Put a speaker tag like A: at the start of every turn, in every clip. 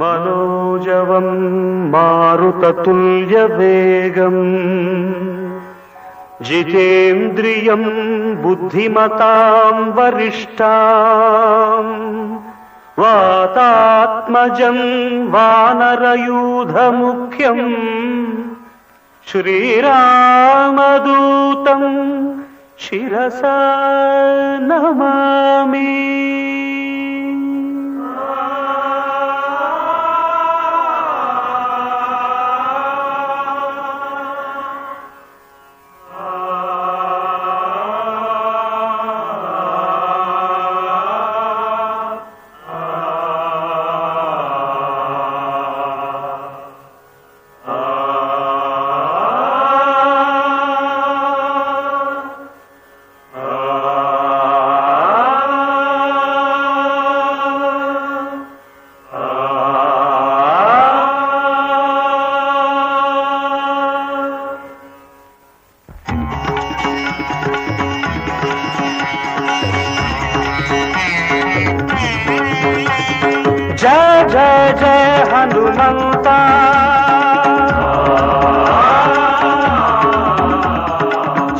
A: मनोजवम् मारुततुल्यवेगम् జితేంద్రియం బుద్ధిమతాం వరిష్టాం వాతాత్మజం వానరయూధముఖ్యం శ్రీరామదూతం శిరసా నమామి जय जय हनुमन्ता।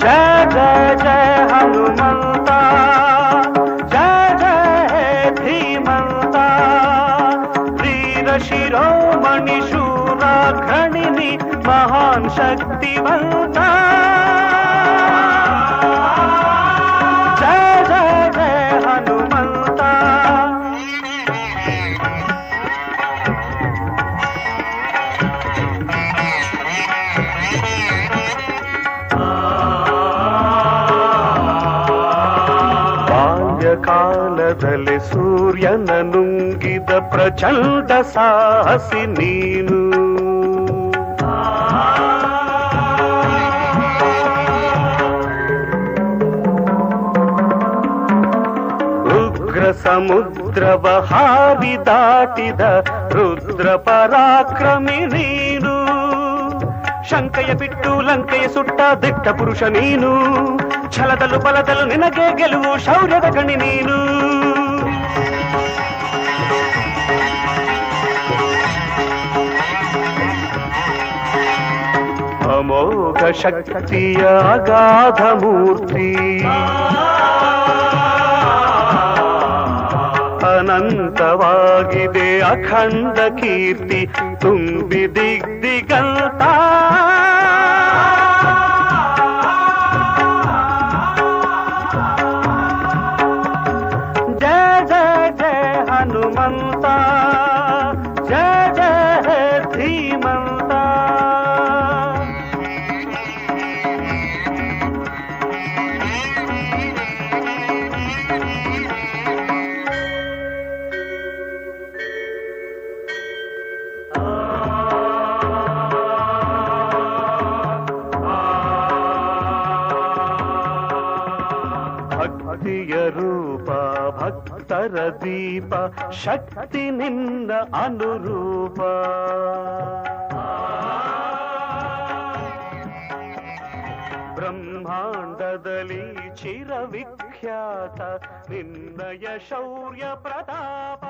A: जय जय जय हनुमन्ता। जय जय हीमन्ता प्रीरशिरोमणि शूरघणिनि महान् शक्तिमन्ता ಬಾಲ್ಯಕಾಲದಲ್ಲಿ ಸೂರ್ಯನ ನುಂಗಿದ ಪ್ರಚಂಡ ಸಾಹಸಿ ನೀನು ಉಗ್ರ ಸಮುದ್ರವ ಹಾರಿ ದಾಟಿದ ರುದ್ರ ಪರಾಕ್ರಮಿ ನೀನು ಶಂಕೆಯ ಬಿಟ್ಟು ಲಂಕೆಯ ಸುಟ್ಟ ದಿಟ್ಟ ಪುರುಷ ನೀನು ಛಲದಲು ಬಲದಲು ನಿನಗೆ ಗೆಲುವು ಶೌರ್ಯದ ಗಣಿ ನೀನು ಅಮೋಘ ಶಕ್ತಿಯ ಅಗಾಧ ಮೂರ್ತಿ. ಅನಂತವಾಗಿದೆ ಅಖಂಡ ಕೀರ್ತಿ ತುಂಬಿ ದಿಗ್ದಿಗಂತ. ರೂಪ ಭಕ್ತರ ದೀಪ ಶಕ್ತಿ ನಿನ್ನ ಅನುರೂಪ ಬ್ರಹ್ಮಾಂಡದಲ್ಲಿ ಚಿರವಿಖ್ಯಾತ ನಿನ್ನಯ ಶೌರ್ಯ ಪ್ರತಾಪ